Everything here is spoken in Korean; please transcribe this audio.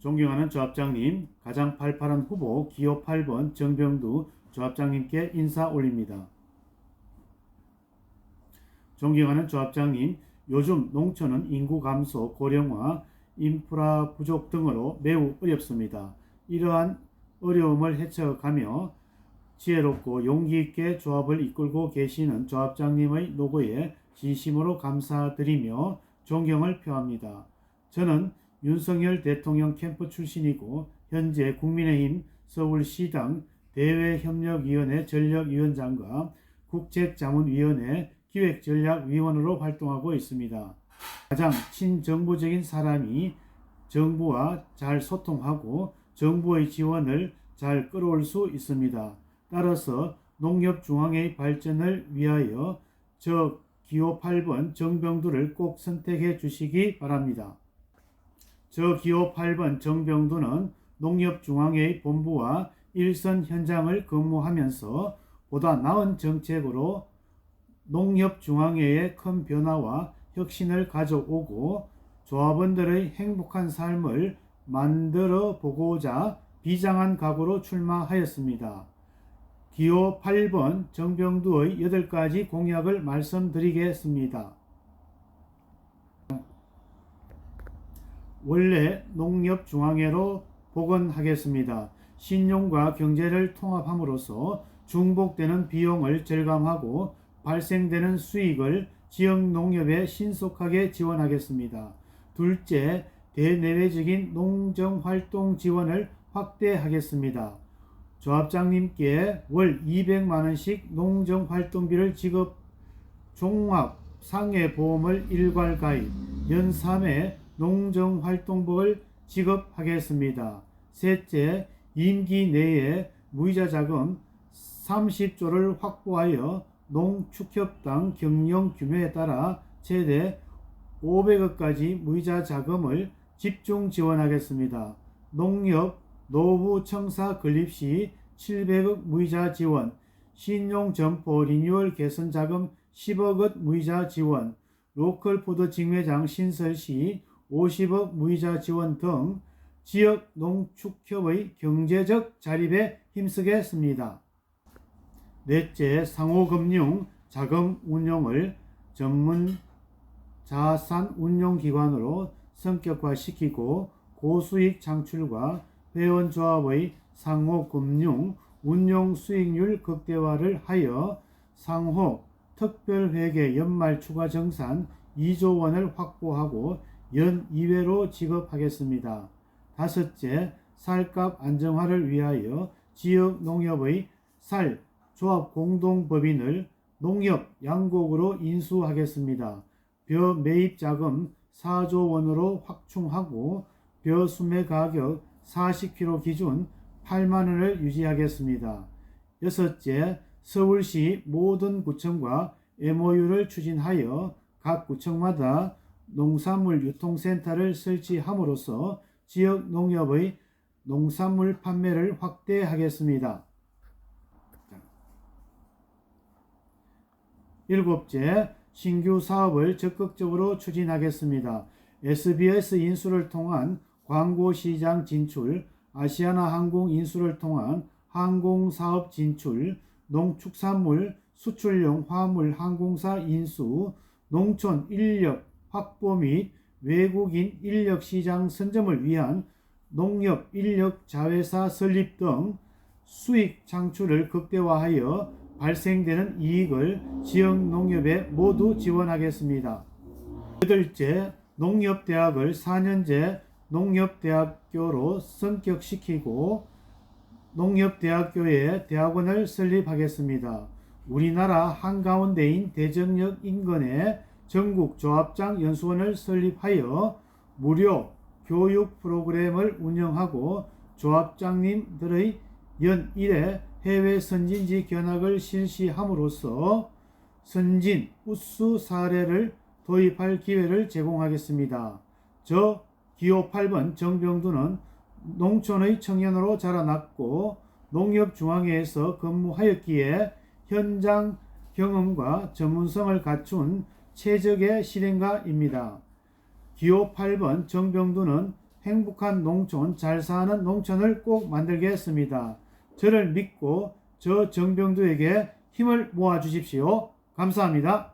존경하는 조합장님, 가장 팔팔한 후보 기호 8번 정병두 조합장님께 인사 올립니다. 존경하는 조합장님, 요즘 농촌은 인구 감소, 고령화, 인프라 부족 등으로 매우 어렵습니다. 이러한 어려움을 헤쳐가며 지혜롭고 용기 있게 조합을 이끌고 계시는 조합장님의 노고에 진심으로 감사드리며 존경을 표합니다. 저는 윤석열 대통령 캠프 출신이고 현재 국민의힘 서울시당 대외협력위원회 전력위원장과 국책자문위원회 기획전략위원으로 활동하고 있습니다. 가장 친정부적인 사람이 정부와 잘 소통하고 정부의 지원을 잘 끌어올 수 있습니다. 따라서 농협 중앙회 발전을 위하여 저 기호 8번 정병두를 꼭 선택해 주시기 바랍니다. 저 기호 8번 정병두는 농협중앙회 본부와 일선 현장을 근무하면서 보다 나은 정책으로 농협중앙회의 큰 변화와 혁신을 가져오고 조합원들의 행복한 삶을 만들어 보고자 비장한 각오로 출마하였습니다. 기호 8번 정병두의 8가지 공약을 말씀드리겠습니다. 원래 농협중앙회로 복원하겠습니다. 신용과 경제를 통합함으로써 중복되는 비용을 절감하고 발생되는 수익을 지역 농협에 신속하게 지원하겠습니다. 둘째, 대내외적인 농정 활동 지원을 확대하겠습니다. 조합장님께 월 200만원씩 농정 활동비를 지급, 종합 상해보험을 일괄 가입, 연 3회 농정활동복을 지급하겠습니다. 셋째, 임기 내에 무이자 자금 30조를 확보하여 농축협당 경영 규모에 따라 최대 500억까지 무이자 자금을 집중 지원하겠습니다. 농협 노후 청사 건립 시 700억 무이자 지원, 신용 점포 리뉴얼 개선 자금 10억 원 무이자 지원, 로컬 푸드 직매장 신설 시 50억 무이자 지원 등 지역 농축협의 경제적 자립에 힘쓰겠습니다. 넷째, 상호금융 자금 운용을 전문 자산 운용 기관으로 성격화시키고 고수익 창출과 회원조합의 상호금융 운용 수익률 극대화를 하여 상호 특별회계 연말 추가 정산 2조 원을 확보하고 연 2회로 지급하겠습니다. 다섯째, 쌀값 안정화를 위하여 지역 농협의 쌀 조합 공동법인을 농협 양곡으로 인수하겠습니다. 벼 매입 자금 4조 원으로 확충하고 벼 수매 가격 40kg 기준 8만 원을 유지하겠습니다. 여섯째, 서울시 모든 구청과 MOU를 추진하여 각 구청마다 농산물 유통센터를 설치함으로써 지역 농협의 농산물 판매를 확대하겠습니다. 일곱째, 신규 사업을 적극적으로 추진하겠습니다. SBS 인수를 통한 광고 시장 진출, 아시아나 항공 인수를 통한 항공 사업 진출, 농축산물 수출용 화물 항공사 인수, 농촌 인력 확보 및 외국인 인력 시장 선점을 위한 농협 인력 자회사 설립 등 수익 창출을 극대화하여 발생되는 이익을 지역 농협에 모두 지원하겠습니다. 여덟째, 농협대학을 4년제 농협대학교로 성격시키고 농협대학교에 대학원을 설립하겠습니다. 우리나라 한가운데인 대전역 인근에 전국 조합장 연수원을 설립하여 무료 교육 프로그램을 운영하고 조합장님들의 연 1회 해외 선진지 견학을 실시함으로써 선진 우수 사례를 도입할 기회를 제공하겠습니다. 저 기호 8번 정병두는 농촌의 청년으로 자라났고 농협중앙회에서 근무하였기에 현장 경험과 전문성을 갖춘 최적의 실행가입니다. 기호 8번 정병두는 행복한 농촌, 잘 사는 농촌을 꼭 만들겠습니다. 저를 믿고 저 정병두에게 힘을 모아 주십시오. 감사합니다.